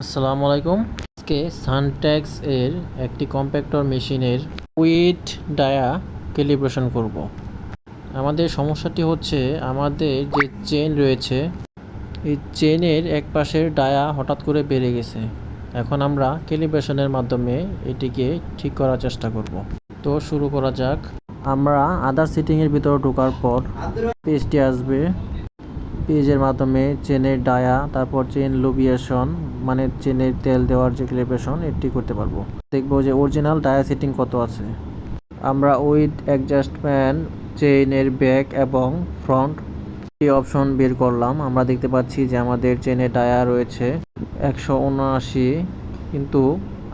আসসালামু আলাইকুম আজকে সানট্যাক্স এর একটি কম্প্যাক্টর মেশিনের উইথ ডায়া ক্যালিব্রেশন করব। আমাদের সমস্যাটি হচ্ছে আমাদের যে চেন রয়েছে, এই চেনের এক পাশের ডায়া হঠাৎ করে বেড়ে গেছে এখন আমরা ক্যালিব্রেশনের মাধ্যমে এটিকে ঠিক করার চেষ্টা করব। তো শুরু করা যাক আমরা আদার সিটিংয়ের ভিতর ঢোকার পর পেজটি আসবে পেজের মাধ্যমে চেনের ডায়া, তারপর চেন লুবিয়েশন মানে চেনের তেল দেওয়ার যে ক্লিপেশন এটি করতে পারব। দেখব যে অরিজিনাল ডায়া সেটিং কত আছে। আমরা উইথ অ্যাডজাস্টমেন্ট চেইনের ব্যাক এবং ফ্রন্ট এই অপশন বের করলাম। আমরা দেখতে পাচ্ছি যে আমাদের চেনের ডায়া রয়েছে একশো উনআশি। কিন্তু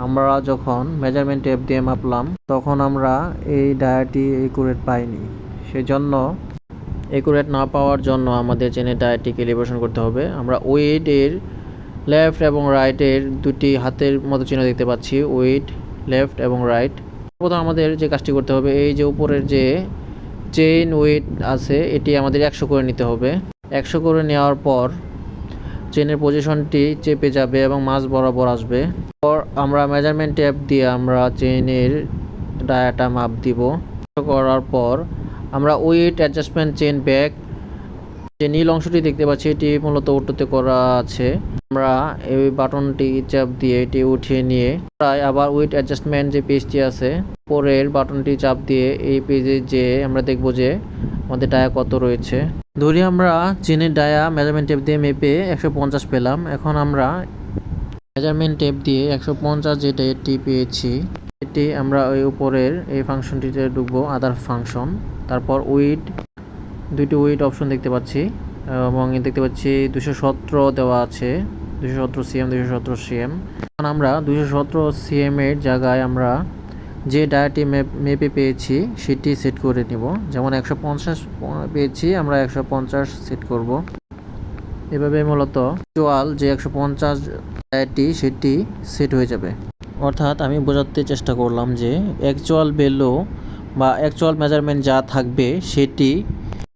আমরা যখন মেজারমেন্ট টেপ দিয়ে মাপলাম, তখন আমরা এই ডায়াটি একুরেট পাইনি। সেজন্য একুরেট না পাওয়ার জন্য আমাদের চেনের ডায়াটি ক্যালিব্রেশন করতে হবে। আমরা ওয়েটের লেফট এবং রাইটের দুটি হাতের মতো চিহ্ন দেখতে পাচ্ছি। ওয়েট লেফট এবং রাইট প্রথম আমাদের যে কাজটি করতে হবে, এই যে উপরের যে চেইন ওয়েট আছে, এটি আমাদের একশো করে নিতে হবে। একশো করে নেওয়ার পর চেনের পজিশনটি চেপে যাবে এবং মাছ বরাবর আসবে। পর আমরা মেজারমেন্ট ট্যাপ দিয়ে আমরা চেইনের ডায়াটা মাপ দিব। করার পর আমরা ওয়েট অ্যাডজাস্টমেন্ট চেন ব্যাগ যে নীল অংশটি দেখতে পাচ্ছি, এটি মূলত অটোতে করা আছে। আমরা এই বাটনটি চাপ দিয়ে এটি উঠিয়ে নিয়ে প্রায় আবার উইথ অ্যাডজাস্টমেন্ট যে পেজটি আছে পরের বাটনটি চাপ দিয়ে এই পেজে যে আমরা দেখব যে আমাদের ডায়া কত রয়েছে। ধরি আমরা চেনের ডায়া মেজারমেন্ট টেপ দিয়ে মেপে একশো পঞ্চাশ পেলাম। এখন আমরা মেজারমেন্ট টেপ দিয়ে একশো পঞ্চাশ যে ডেটটি পেয়েছি, এটি আমরা ওই উপরের এই ফাংশনটিতে ঢুকবো আদার ফাংশন তারপর উইড দুইটি উইড অপশন দেখতে পাচ্ছি, এবং দেখতে পাচ্ছি দুশো সতেরো দেওয়া আছে দুশো সতেরো সিএম দুশো সতেরো সিএম এখন আমরা দুশো সতেরো সিএম এর জায়গায় আমরা যে ডায়াটি মেপ পেয়েছি, সেটি সেট করে নিব। যেমন একশো পঞ্চাশ পেয়েছি, আমরা একশো পঞ্চাশ সেট করব। এভাবে মূলত অ্যাকচুয়াল যে একশো পঞ্চাশ ডায়াটি সেটি সেট হয়ে যাবে। অর্থাৎ আমি বোঝাতে চেষ্টা করলাম যে অ্যাকচুয়াল ভ্যালু বা অ্যাকচুয়াল মেজারমেন্ট যা থাকবে, সেটি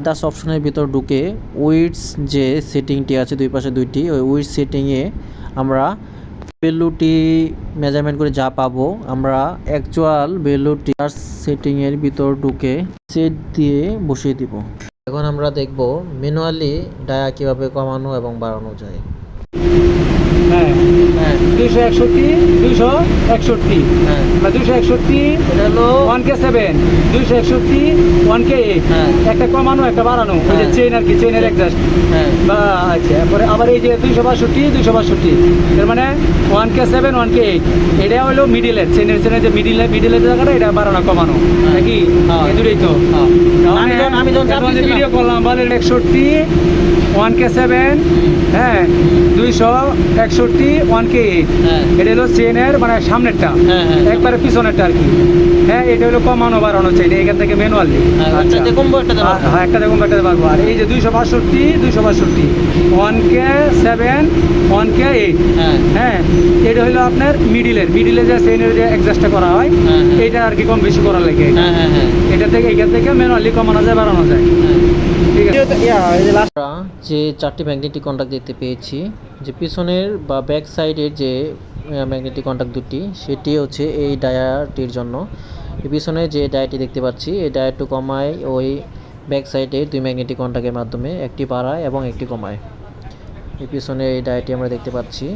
দাস অপশনের ভিতর ঢুকে উইডস যে সেটিংটি আছে দুই পাশে দুইটি, ওই উইডস সেটিংয়ে আমরা ভ্যালুটি মেজারমেন্ট করে যা পাবো, আমরা অ্যাকচুয়াল ভ্যালুটি সেটিংয়ের ভিতর ঢুকে সেট দিয়ে বসিয়ে দিব। এখন আমরা দেখব ম্যানুয়ালি ডায়া কীভাবে কমানো এবং বাড়ানো যায়। হ্যাঁ। হ্যাঁ। দুইশো একষট্টি দুইশো একষট্টি। হ্যাঁ। দুইশো একষট্টি হলো ওয়ান কে সেভেন দুইশো একষট্টি ওয়ান কে এইট হ্যাঁ। একটা কমানো একটা বাড়ানো। ওই যে হ্যাঁ। আর কি চেনের অ্যাডজাস্ট হ্যাঁ। বা আচ্ছা আবার এই যে দুইশো বাষট্টি দুইশো বাষট্টি। এর মানে one K seven one K eight এটা হলো মিডিলের চেনের চেনের যে মিডিলের মিডিলের জায়গাটা এটা বাড়ানো কমানো। হ্যাঁ। নাকি? হ্যাঁ। এই দুটোই তো। হ্যাঁ। আমি যখন- ভিডিও করলাম বলেন একষট্টি ওয়ান কে সেভেন হ্যাঁ দুইশো একষট্টি ওয়ান কে হ্যাঁ। এটা হলো চেনের মানে সামনেরটা। হ্যাঁ, হ্যাঁ। একবারে পিছনেরটা আর কি। হ্যাঁ এটা হলো কমানো বাড়ানো চেন এখান থেকে ম্যানুয়ালি হ্যাঁ, একটাতে একটাতে হ্যাঁ একটা দেখুন একটা পারব আর এই যে দুইশো বাষট্টি দুইশো বাষট্টি। One K seven one K eight হ্যাঁ। এটা হলো আপনার মিডিলের মিডিলে যে চেনের যে অ্যাডজাস্টটা করা হয়। এটা আর কি কম বেশি করা লাগে। এটা। থেকে এখান থেকে ম্যানুয়ালি কমানো যায় বাড়ানো যায়। ঠিক যে চারটি ম্যাগনেটিক কন্ট্যাক্ট দেখতে পেয়েছি, যে পিছনের বা ব্যাক সাইডের যে ম্যাগনেটিক কন্ট্যাক্ট দুটি, সেটি হচ্ছে এই ডায়াটির জন্য। পিছনে যে ডায়াটি দেখতে পাচ্ছি, এই ডায়াটু কমায় ওই ব্যাক সাইডের দুই ম্যাগনেটিক কন্ট্যাক্টের মাধ্যমে, একটি বাড়ায় এবং একটি কমায়। এই পিছনে এই ডায়াটি আমরা দেখতে পাচ্ছি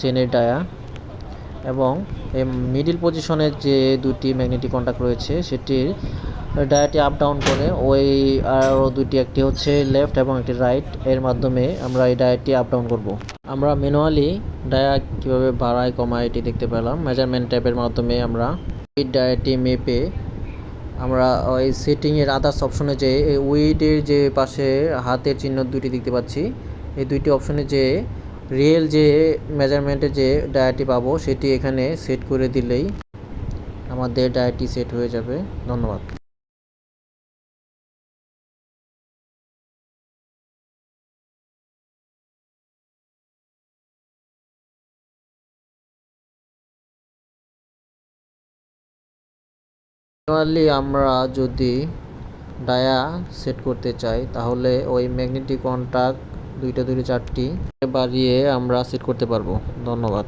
চেনের ডায়া এবং এই মিডিল পজিশনের যে দুটি ম্যাগনেটিক কন্ট্যাক্ট রয়েছে, সেটির ডায়াটি আপ ডাউন করে ওই আরও দুটি একটি হচ্ছে লেফট এবং একটি রাইট এর মাধ্যমে আমরা এই ডায়াটি আপ ডাউন করব। আমরা ম্যানুয়ালি ডায়া কীভাবে বাড়ায়, কমায় এটি দেখতে পেলাম। মেজারমেন্ট ট্যাপের মাধ্যমে আমরা এই ডায়াটি মেপে আমরা ওই সেটিংয়ের আদার্স অপশনে যে উইডের যে পাশে হাতের চিহ্ন দুটি দেখতে পাচ্ছি। এই দুইটি অপশনে যে রিয়েল যে মেজারমেন্টের যে ডায়াটি পাবো, সেটি এখানে সেট করে দিলেই আমাদের ডায়াটি সেট হয়ে যাবে। ধন্যবাদ। আমরা যদি ডায়া সেট করতে চাই, তাহলে ওই ম্যাগনেটিক কন্ট্যাক্ট দুইটা দুইটা চারটি বাড়িয়ে আমরা সেট করতে পারব। ধন্যবাদ।